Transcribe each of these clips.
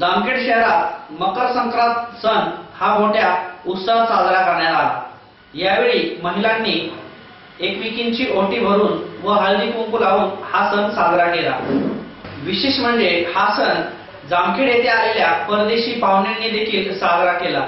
जामखेड शहरात मकर संक्रांत सण हा मोठ्या उत्साहात साजरा करण्यात आला. यावेळी महिलांनी एकमेकींची ओटी भरून व हळदी कुंकू लावून हा सण साजरा केला. विशेष म्हणजे हा सण जामखेड येथे आलेल्या परदेशी पाहुण्यांनी देखील साजरा केला.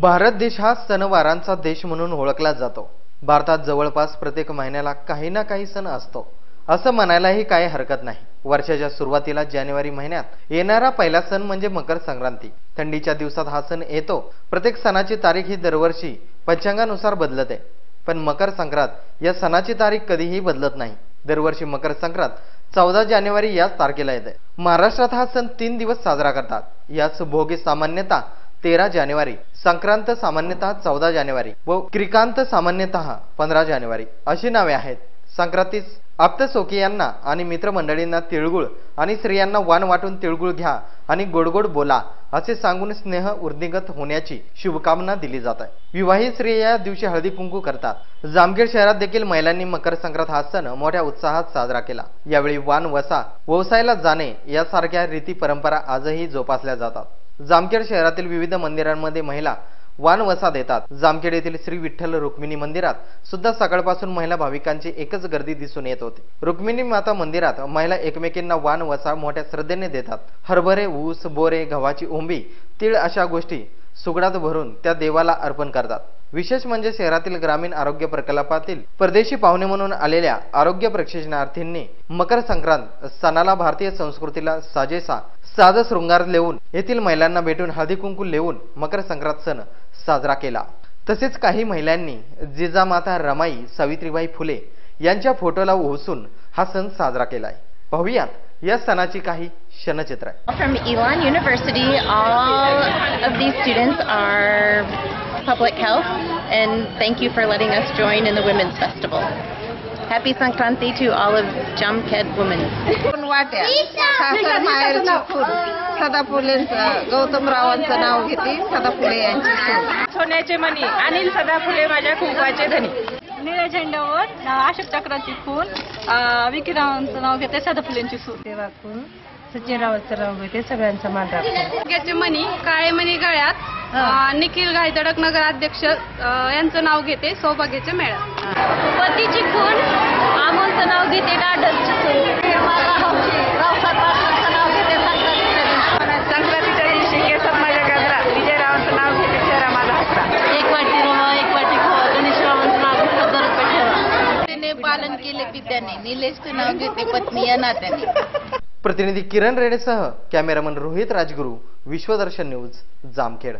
भारत देश हा सणवारांचा देश म्हणून ओळखला जातो. भारतात जवळपास प्रत्येक महिन्याला काही ना काही सण असतो. असं म्हणायलाही काही हरकत नाही. वर्षाच्या सुरुवातीला जानेवारी महिन्यात येणारा पहिला सण म्हणजे मकर संक्रांती. थंडीच्या दिवसात हा सण येतो. प्रत्येक सणाची तारीख ही दरवर्षी पंचांगानुसार बदलते. पण मकर संक्रांत या सणाची तारीख कधीही बदलत नाही. दरवर्षी मकर संक्रांत चौदा जानेवारी याच तारखेला येते. महाराष्ट्रात हा सण तीन दिवस साजरा करतात. याच भोगी सामान्यतः तेरा जानेवारी संक्रांत सामान्यतः चौदा जानेवारी व क्रिकांत सामान्यतः पंधरा जानेवारी अशी नावे आहेत. संक्रांतीस आप्तसोकियांना आणि मित्रमंडळींना तिळगुळ आणि स्त्रियांना वाण वाटून तिळगुळ घ्या आणि गोडगोड बोला असे सांगून स्नेह वृद्धिंगत होण्याची शुभकामना दिली जात आहे. विवाहित स्त्रिया या दिवशी हळदी कुंकू करतात. जामखेड शहरात देखील महिलांनी मकर संक्रांत हा सण मोठ्या उत्साहात साजरा केला. यावेळी वाण वसा व्यवसायाला जाणे यासारख्या रीती परंपरा आजही जोपासल्या जातात. जामखेड शहरातील विविध मंदिरांमध्ये महिला वाण वसा देतात. जामखेड येथील श्री विठ्ठल रुक्मिणी मंदिरात सुद्धा सकाळपासून महिला भाविकांची एकच गर्दी दिसून येत होती. रुक्मिणी माता मंदिरात महिला एकमेकींना वाण वसा मोठ्या श्रद्धेने देतात. हरभरे ऊस बोरे गव्हाची ओंबी तीळ अशा गोष्टी सुगडात भरून त्या देवाला अर्पण करतात. विशेष म्हणजे शहरातील ग्रामीण आरोग्य प्रकल्पातील परदेशी पाहुणे म्हणून आलेल्या आरोग्य प्रशिक्षणार्थींनी मकर संक्रांत सणाला भारतीय संस्कृतीला साजेसा साज शृंगार लेवून येथील महिलांना भेटून हळदी कुंकू लेवून मकर संक्रांत सण साजरा केला. तसेच काही महिलांनी जिजामाता रमाई सावित्रीबाई फुले यांच्या फोटोला ओसून हा सण साजरा केला आहे पाहूयात या सणाची काही क्षणचित्र from Ivan university all of the student are public health and thank you for letting us join in the women's festival Happy Sankranti to all of Jamkhed women. पण वाट्या सासर माहेरची फुल. सदा फुलेंचं गौतमरावांचं नाव घेते. सदा फुले यांची सून. सोन्याचे मणी अनिल सदा फुले माझ्या कुंकवाचे धनी. निळ्या झेंड्यावर अशोक चक्राची खून. अं, विकीरावांचं नाव घेते सदा फुलेंची सून. तेव्हा खून सचिनरावांचं नाव घेते सगळ्यांचा मान राखते मणी काळे मणी गळ्यात. अं, निखिल घायतडक नगर अध्यक्ष अं, यांचं नाव घेते सौभाग्याच्या मेळ्यात पतीची खून अमोलचं नाव घेते डाडरची संक्रांतीच्या दिवशी केसर माझ्या गजरा विजयरावांचं नाव घेते चेहरा माझा हसरा एक वाटी रवा एक वाटी खवा गणेशरावांचं नाव घेते सत्तर रुपये ठेवा. तिने पालन केले पित्याने निलेशचं नाव घेते पत्नी या नात्याने. प्रतिनिधी किरण रेडेसह कॅमेरामन रोहित राजगुरू विश्वदर्शन न्यूज जामखेड.